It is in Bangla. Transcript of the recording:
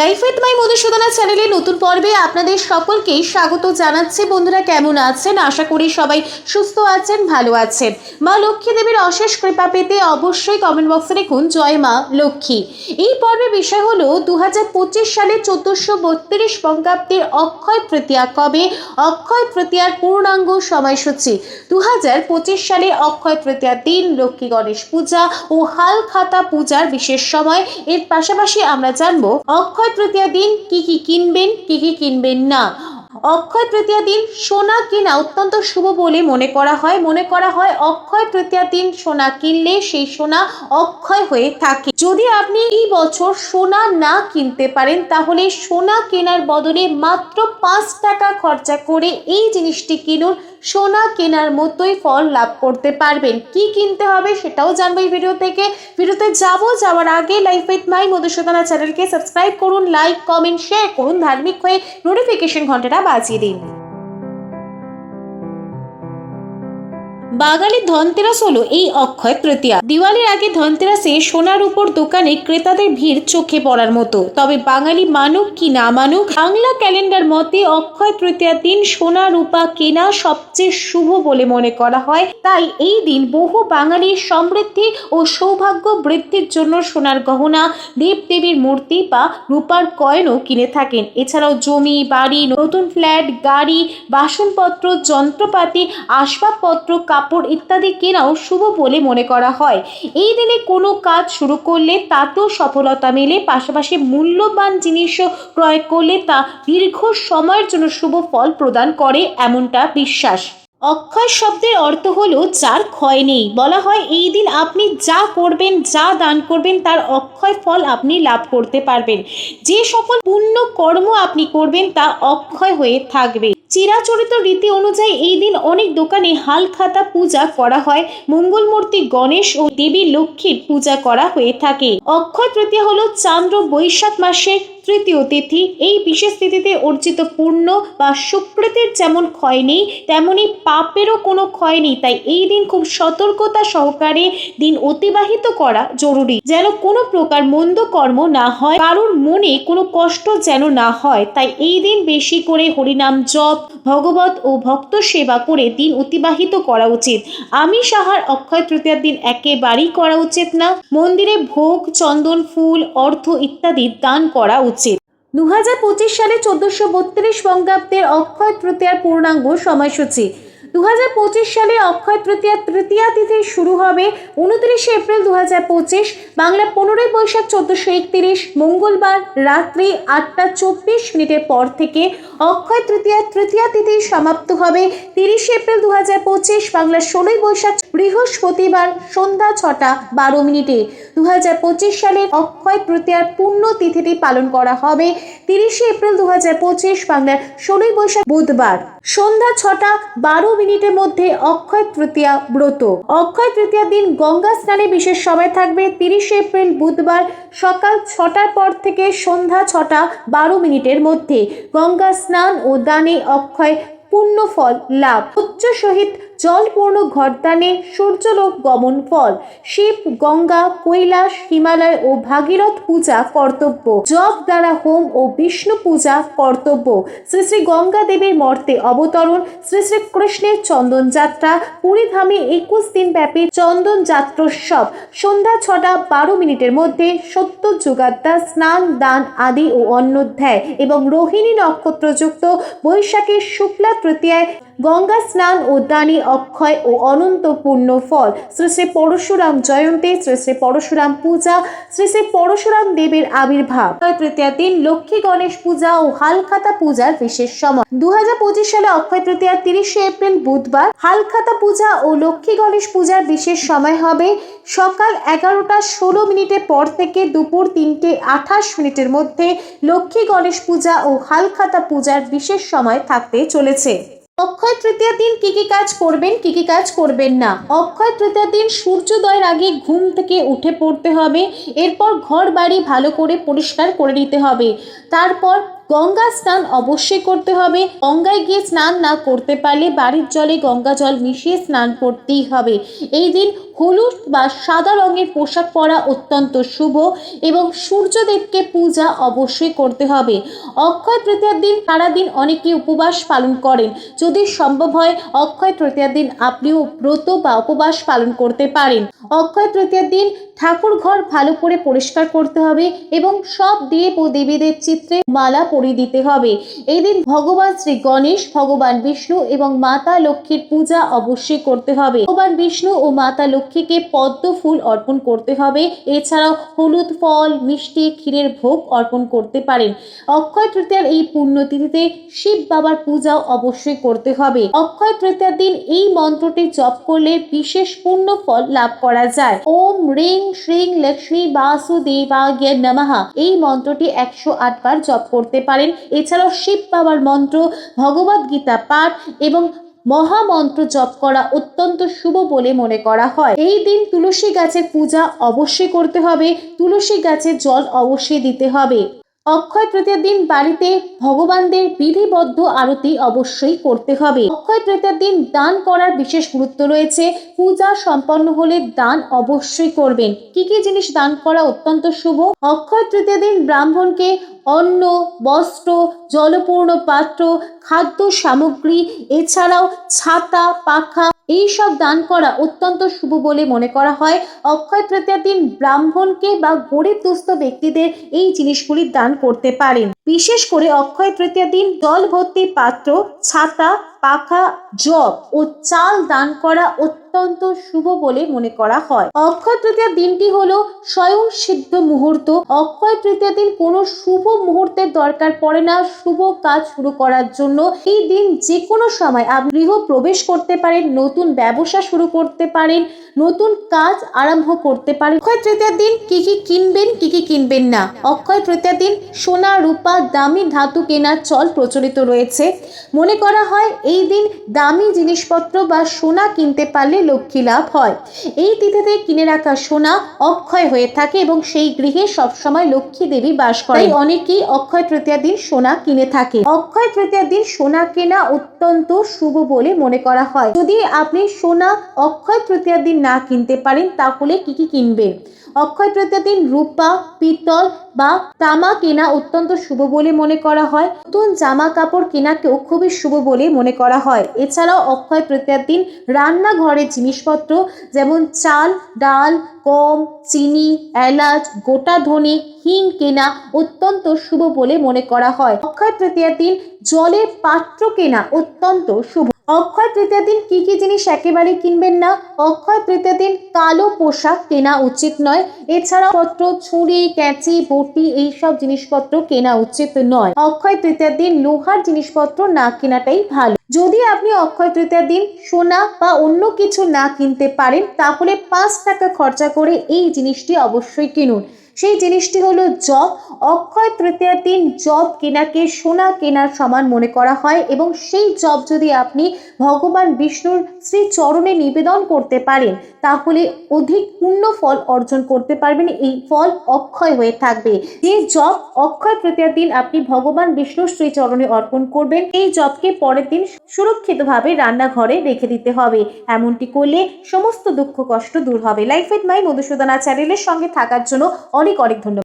লাইফ উইথ মাই মধুসূদনা চ্যানেলে নতুন পর্বে আপনাদের সকলকেই স্বাগত জানাচ্ছি। বন্ধুরা কেমন আছেন? আশা করি সবাই সুস্থ আছেন, ভালো আছেন। মা লক্ষ্মী দেবীর অশেষ কৃপা পেতে অবশ্যই কমেন্ট বক্সে লিখুন জয় মা লক্ষ্মী। এই পর্বের বিষয় হলো দু হাজার সালে চোদ্দোশো বত্রিশ বঙ্গাব্দের অক্ষয় তৃতীয়া কবে? অক্ষয় তৃতীয়ার পূর্ণাঙ্গ সময়সূচি। দু হাজার পঁচিশ সালে অক্ষয় তৃতীয়ার দিন, লক্ষ্মী গণেশ পূজা ও হাল খাতা পূজার বিশেষ সময়। এর পাশাপাশি আমরা জানব, অক্ষয় তৃতীয়া দিন কি কি কিনবেন কি কি কিনবেন না। অক্ষয় তৃতীয়া দিন সোনা কেনা অত্যন্ত শুভ বলে মনে করা হয়। মনে করা হয় অক্ষয় তৃতীয়া দিন সোনা কিনলে সেই সোনা অক্ষয় হয়ে থাকে। যদি আপনি এই বছর সোনা না কিনতে পারেন, তাহলে সোনা কেনার বদলে মাত্র পাঁচ টাকা খরচা করে এই জিনিসটি কিনুন। সোনা কেনার মতোই ফল লাভ করতে পারবেন। কি কিনতে হবে সেটাও জানব এই ভিডিও থেকে। ভিডিওতে যাব যাওয়ার আগে লাইফ উইথ মাই মধুসূদনা চ্যানেলকে সাবস্ক্রাইব করুন লাইক কমেন্ট শেয়ার করুন। ধার্মিক হয়ে নোটিফিকেশন ঘন্টাটা বাজিয়ে দিন বাঙালির ধনতেরাস হলো এই অক্ষয় তৃতীয়া। দিওয়ালির আগে ধনতেরাসে সোনার উপর দোকানে ক্রেতাদের ভিড় চোখে পড়ার মতো। তবে বাঙালি মানুক কি না মানুক, বাংলা ক্যালেন্ডার মতে অক্ষয় তৃতীয়ার দিন সোনা, রূপা কেনা সবচেয়ে শুভ বলে মনে করা হয়। তাই এই দিন বহু বাঙালির সমৃদ্ধি ও সৌভাগ্য বৃদ্ধির জন্য সোনার গহনা দেব দেবীর মূর্তি বা রূপার কয়েনও কিনে থাকেন। এছাড়াও জমি, বাড়ি, নতুন ফ্ল্যাট, গাড়ি, বাসনপত্র, যন্ত্রপাতি, আসবাবপত্র কাপড় ইত্যাদি কেনাও শুভ বলে মনে করা হয়। এই দিনে কোনো কাজ শুরু করলে তাতেও সফলতা মেলে, পাশাপাশি মূল্যবান জিনিসও ক্রয় করলে তা দীর্ঘ সময়ের জন্য শুভ ফল প্রদান করে এমনটা বিশ্বাস। অক্ষয় শব্দের অর্থ হলো যার ক্ষয় নেই। বলা হয়, এই দিন আপনি যা করবেন, যা দান করবেন, তার অক্ষয় ফল আপনি লাভ করতে পারবেন। যে সকল পুণ্য কর্ম আপনি করবেন, তা অক্ষয় হয়ে থাকবে। চিরাচরিত রীতি অনুযায়ী এই দিন অনেক দোকানে হাল খাতা পূজা করা হয়। মঙ্গলমূর্তি গণেশ ও দেবী লক্ষ্মীর পূজা করা হয়ে থাকে। অক্ষয় তৃতীয়া হল চান্দ্র বৈশাখ মাসের তৃতীয় তিথি। এই বিশেষ তিথিতে অর্জিত পূর্ণ বা সুকৃতির যেমন ক্ষয় নেই, তেমনি পাপেরও কোনো ক্ষয় নেই। তাই এই দিন খুব সতর্কতা সহকারে দিন অতিবাহিত করা জরুরি। যেন কোনো প্রকার মন্দ কর্ম না হয়, কারোর মনে কোনো কষ্ট যেন না হয়। তাই এই দিন বেশি করে হরিনাম জপ, ভগবত ও ভক্ত সেবা করে দিন অতিবাহিত করা উচিত। আমি সাহার অক্ষয় তৃতীয়ার দিন একেবারেই করা উচিত না। মন্দিরে ভোগ, চন্দন, ফুল, অর্থ ইত্যাদি দান করা উচিত। দু সালে চোদ্দশো বত্রিশ বঙ্গাব্দের অক্ষয় তৃতীয়ার পূর্ণাঙ্গ সময়সূচি। দু হাজার পঁচিশ সালে অক্ষয় তৃতীয়া তৃতীয়া তিথি শুরু হবে উনত্রিশে এপ্রিল দু হাজার পঁচিশ, বাংলা পনেরোই বৈশাখ চোদ্দোশো একত্রিশ, মঙ্গলবার রাত্রি আটটা চব্বিশ মিনিটের পর থেকে অক্ষয় তৃতীয়া তৃতীয়া তিথি সমাপ্ত হবে তিরিশে এপ্রিল দু হাজার পঁচিশ, বাংলা ষোলোই বৈশাখ বৃহস্পতিবার সন্ধ্যা ছটা বারো মিনিটে। দু হাজার পঁচিশ সালের অক্ষয় তৃতীয়ার পূর্ণ তিথিটি পালন করা হবে তিরিশে এপ্রিল দু হাজার পঁচিশ বাংলার ষোলোই বৈশাখ বুধবার। সন্ধ্যা ছটা বারো মিনিটের মধ্যে অক্ষয় তৃতীয়া ব্রত। অক্ষয় তৃতীয়া দিন গঙ্গা স্নানে বিশেষ সময় থাকবে তিরিশে এপ্রিল বুধবার সকাল ছটার পর থেকে সন্ধ্যা ছটা বারো মিনিটের মধ্যে। গঙ্গা স্নান ও দানে অক্ষয় পূর্ণ ফল লাভ। উচ্চ সহিত জলপূর্ণ ঘরদানে সূর্যলোক গমন ফল, শিব, গঙ্গা, কৈলাস, হিমালয় ও ভাগীরথ পূজা কর্তব্য। জপ দ্বারা হোম ও বিষ্ণু পূজা কর্তব্য। শ্রী শ্রী গঙ্গা দেবীর মর্তে অবতরণ, শ্রী শ্রী কৃষ্ণের চন্দন যাত্রা পুরীধামে একুশ দিন ব্যাপী চন্দন যাত্রোৎসব। সন্ধ্যা ছটা বারো মিনিটের মধ্যে সত্য যোগাদ্দা স্নান, দান আদি ও অন্নোধ্যায় এবং রোহিণী নক্ষত্রযুক্ত বৈশাখের শুক্লা তৃতীয়ায় গঙ্গা স্নান ও দানী অক্ষয় ও অনন্ত পূর্ণ ফল। শ্রী শ্রী পরশুরাম জয়ন্তী, শ্রী শ্রী পরশুরাম পূজা, শ্রী শ্রী পরশুরাম দেবীর আবির্ভাব। তৃতীয়া দিন লক্ষ্মী গণেশ পূজা ও হালখাতা পূজার বিশেষ সময়। দুহাজার পঁচিশ সালে অক্ষয় তৃতীয়া তিরিশে এপ্রিল বুধবার হালখাতা পূজা ও লক্ষ্মী গণেশ পূজার বিশেষ সময় হবে সকাল এগারোটা ষোলো মিনিটের পর থেকে দুপুর তিনটে আঠাশ মিনিটের মধ্যে লক্ষ্মী গণেশ পূজা ও হালখাতা পূজার বিশেষ সময় থাকতে চলেছে। অক্ষয় তৃতীয় দিন কী কী কাজ করবেন, কী কী কাজ করবেন না? অক্ষয় তৃতীয় দিন সূর্যোদয়ের আগে ঘুম থেকে উঠে পড়তে হবে, এরপর ঘর বাড়ি ভালো করে পরিষ্কার করে নিতে হবে। তারপর গঙ্গা স্নান অবশ্যই করতে হবে, গঙ্গায় গিয়ে স্নান না করতে পারলে বাড়ির জলে গঙ্গা জল মিশিয়ে স্নান করতেই হবে। এই দিন হলুদ বা সাদা রঙের পোশাক পরা অত্যন্ত শুভ এবং সূর্যদেবকে পূজা অবশ্যই করতে হবে। অক্ষয় তৃতীয়ার দিন সারাদিন অনেকে উপবাস পালন করেন। যদি সম্ভব হয়, অক্ষয় তৃতীয়ার দিন আপনিও ব্রত বা উপবাস পালন করতে পারেন। অক্ষয় তৃতীয়ার দিন ঠাকুর ঘর ভালো করে পরিষ্কার করতে হবে এবং সব দেব ও দেবীদের চিত্রে মালা পরিয়ে দিতে হবে। এই দিন ভগবান শ্রী গণেশ, ভগবান বিষ্ণু এবং মাতা লক্ষ্মীর পূজা অবশ্যই করতে হবে। ভগবান বিষ্ণু ও মাতা লক্ষ্মীকে পদ্ম ফুল অর্পণ করতে হবে। এছাড়াও হলুদ ফল, মিষ্টি, ক্ষীরের ভোগ অর্পণ করতে পারেন। অক্ষয় তৃতীয়ার এই পুণ্যতিথিতে শিব বাবার পূজাও অবশ্যই করতে হবে। অক্ষয় তৃতীয়ার দিন এই মন্ত্রটি জপ করলে বিশেষ পুণ্য ফল লাভ করা যায়। ওম রিং শ্রীং লক্ষ্মী বাসুদেবায় নমঃ। এই মন্ত্রটি একশো আট বার জপ করতে পারেন। এছাড়াও শিব বাবার মন্ত্র ভগবদ গীতা পাঠ এবং মহামন্ত্র জপ করা অত্যন্ত শুভ বলে মনে করা হয়। এই দিন তুলসী গাছের পূজা অবশ্যই করতে হবে, তুলসী গাছে জল অবশ্যই দিতে হবে। অক্ষয় তৃতীয় দিন বাড়িতে ভগবানদের বিধিবদ্ধ আরতি অবশ্যই করতে হবে। অক্ষয় তৃতীয় দিন দান করার বিশেষ গুরুত্ব রয়েছে। পূজা সম্পন্ন হলে দান অবশ্যই করবেন। কি কি জিনিস দান করা অত্যন্ত শুভ? অক্ষয় তৃতীয় দিন ব্রাহ্মণকে অন্ন, বস্ত্র, জলপূর্ণ পাত্র, খাদ্য সামগ্রী, এছাড়াও ছাতা, পাখা এই সব দান করা অত্যন্ত শুভ বলে মনে করা হয়। অক্ষয় তৃতীয় দিন ব্রাহ্মণকে বা গরিব দুস্থ ব্যক্তিদের এই জিনিসগুলি দান করতে পারেন। বিশেষ করে অক্ষয় তৃতীয় দিন জল ভর্তি পাত্র, ছাতা, পাখা জব ও চাল দান করা অত্যন্ত শুভ বলে মনে করা হয়। অক্ষয় তৃতীয় দিনটি হলো স্বয়ং সিদ্ধ মুহূর্ত। অক্ষয় তৃতীয় দিন কোনো শুভ মুহূর্তের দরকার পড়ে না। শুভ কাজ শুরু করার জন্য এই দিন যে কোনো সময় আপনি গৃহ প্রবেশ করতে পারেন, নতুন ব্যবসা শুরু করতে পারেন, নতুন কাজ আরম্ভ করতে পারেন। অক্ষয় তৃতীয়ার দিন কি কি কিনবেন, কি কি কিনবেন না। অক্ষয় তৃতীয়ার দিন সোনা, রূপা দামি ধাতু কেনার চল প্রচলিত রয়েছে। মনে করা হয়, এই দিন দামি জিনিসপত্র বা সোনা কিনতে পারলে লক্ষ্মী লাভ হয়। এই তিথিতে কিনে রাখা সোনা অক্ষয় হয়ে থাকে এবং সেই গৃহে সবসময় লক্ষ্মী দেবী বাস করে অনেকেই অক্ষয় তৃতীয়ার দিন সোনা কিনে থাকে। অক্ষয় তৃতীয়ার দিন সোনা কেনা অত্যন্ত শুভ বলে মনে করা হয়। যদি আপনি সোনা অক্ষয় তৃতীয়ার দিন না কিনতে পারেন, তাহলে কি কি কিনবেন? অক্ষয় তৃতীয়ার দিন রূপা, পিতল বা তামা কেনা অত্যন্ত শুভ বলে মনে করা হয়। নতুন জামা কাপড় কেনাকেও খুবই শুভ বলে মনে করা হয়। এছাড়াও অক্ষয় তৃতীয়ার দিন রান্নাঘরের জিনিসপত্র যেমন চাল, ডাল, গম, চিনি, এলাচ, গোটা ধনে, হিং কেনা অত্যন্ত শুভ বলে মনে করা হয়। অক্ষয় তৃতীয়ার দিন জলের পাত্র কেনা অত্যন্ত শুভ অক্ষয় তৃতীয় দিন কি কি জিনিস একেবারে কিনবেন না? অক্ষয় তৃতীয় দিন কালো পোশাক কেনা উচিত নয়। এছাড়া পত্র, ছুরি, ক্যাঁচি, বটি এইসব জিনিসপত্র কেনা উচিত নয়। অক্ষয় তৃতীয় দিন লোহার জিনিসপত্র না কেনাটাই ভালো। যদি আপনি অক্ষয় তৃতীয় দিন সোনা বা অন্য কিছু না কিনতে পারেন, তাহলে পাঁচ টাকা খরচা করে এই জিনিসটি অবশ্যই কিনুন। সেই জিনিসটি হলো জব অক্ষয় তৃতীয়ার দিন জব কেনাকে সোনা কেনার সমান মনে করা হয় এবং সেই জব যদি আপনি ভগবান বিষ্ণুর শ্রী চরণে নিবেদন করতে পারেন, তাহলে অধিক পূর্ণ ফল অর্জন করতে পারবেন। এই ফল অক্ষয় হয়ে থাকবে। যে জপ অক্ষয় তৃতীয়ার দিন আপনি ভগবান বিষ্ণুর শ্রী চরণে অর্পণ করবেন। এই জপকে পরের দিন সুরক্ষিতভাবে রান্নাঘরে রেখে দিতে হবে। এমনটি করলে সমস্ত দুঃখ কষ্ট দূর হবে। লাইফ উইথ মাই মধুসূদনা চ্যানেলের সঙ্গে থাকার জন্য অনেক অনেক ধন্যবাদ।